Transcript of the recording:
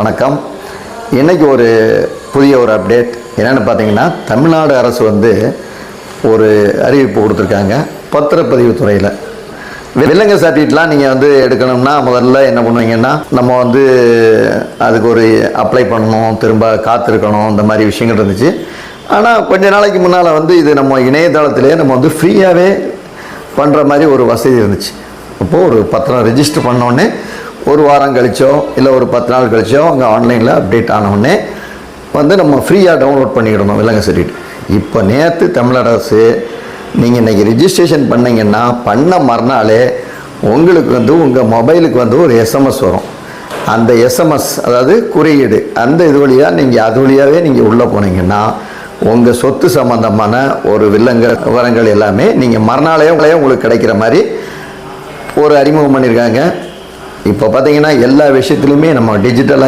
வணக்கம். இன்றைக்கி ஒரு புதிய ஒரு அப்டேட் என்னென்னு பார்த்தீங்கன்னா தமிழ்நாடு அரசு வந்து ஒரு அறிவிப்பு கொடுத்துருக்காங்க பத்திரப்பதிவு துறையில். விலங்கு சர்டிஃபிகேட்லாம் நீங்கள் வந்து எடுக்கணும்னா முதல்ல என்ன பண்ணுவீங்கன்னா நம்ம வந்து அதுக்கு ஒரு அப்ளை பண்ணணும் திரும்ப காத்திருக்கணும் இந்த மாதிரி விஷயங்கள் இருந்துச்சு. ஆனால் கொஞ்ச நாளைக்கு முன்னால் வந்து இது நம்ம இணையதளத்திலே நம்ம வந்து ஃப்ரீயாகவே பண்ணுற மாதிரி ஒரு வசதி இருந்துச்சு. அப்போது ஒரு பத்திரம் ரெஜிஸ்டர் பண்ணோடனே ஒரு வாரம் கழிச்சோ இல்லை ஒரு பத்து நாள் கழிச்சோ அங்கே ஆன்லைனில் அப்டேட் ஆனவுடனே வந்து நம்ம ஃப்ரீயாக டவுன்லோட் பண்ணிக்கிடணும் விலங்கு சர்டிஃபிகேட் இப்போ நேற்று தமிழரசு நீங்கள் இன்றைக்கி ரிஜிஸ்ட்ரேஷன் பண்ணிங்கன்னா பண்ண மறுநாளே உங்களுக்கு வந்து உங்கள் மொபைலுக்கு வந்து ஒரு எஸ்எம்எஸ் வரும். அந்த எஸ்எம்எஸ் அதாவது குறியீடு அந்த இது வழியாக நீங்கள் அது வழியாகவே நீங்கள் உள்ளே போனீங்கன்னா உங்கள் சொத்து சம்மந்தமான ஒரு வில்லங்க விவரங்கள் எல்லாமே நீங்கள் மறுநாளே உங்களே உங்களுக்கு கிடைக்கிற மாதிரி ஒரு அறிமுகம் பண்ணியிருக்காங்க இப்போ பார்த்தீங்கன்னா எல்லா விஷயத்துலையுமே நம்ம டிஜிட்டலாக